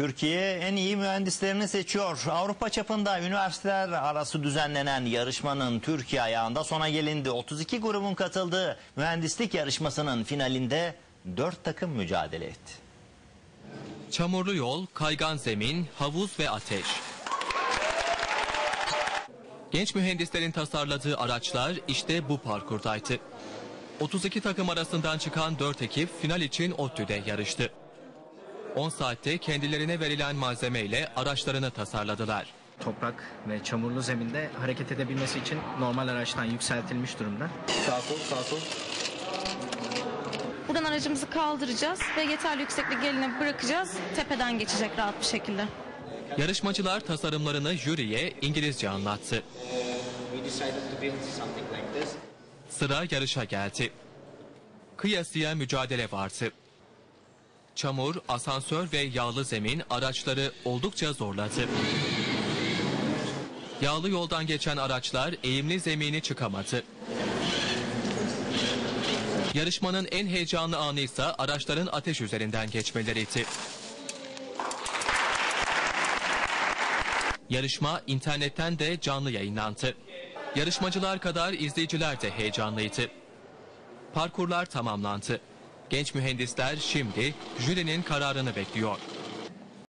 Türkiye en iyi mühendislerini seçiyor. Avrupa çapında üniversiteler arası düzenlenen yarışmanın Türkiye ayağında sona gelindi. 32 grubun katıldığı mühendislik yarışmasının finalinde 4 takım mücadele etti. Çamurlu yol, kaygan zemin, havuz ve ateş. Genç mühendislerin tasarladığı araçlar işte bu parkurdaydı. 32 takım arasından çıkan 4 ekip final için ODTÜ'de yarıştı. 10 saatte kendilerine verilen malzemeyle araçlarını tasarladılar. toprak ve çamurlu zeminde hareket edebilmesi için normal araçtan yükseltilmiş durumda. Buradan aracımızı kaldıracağız ve yeterli yükseklik geline bırakacağız. Tepeden geçecek rahat bir şekilde. Yarışmacılar tasarımlarını jüriye İngilizce anlattı. Sıra yarışa geldi. Kıyasıya mücadele vardı. Çamur, asansör ve yağlı zemin araçları oldukça zorladı. Yağlı yoldan geçen araçlar eğimli zemini çıkamadı. Yarışmanın en heyecanlı anı ise araçların ateş üzerinden geçmeleriydi. Yarışma internetten de canlı yayınlandı. Yarışmacılar kadar izleyiciler de heyecanlıydı. Parkurlar tamamlandı. Genç mühendisler şimdi jürinin kararını bekliyor.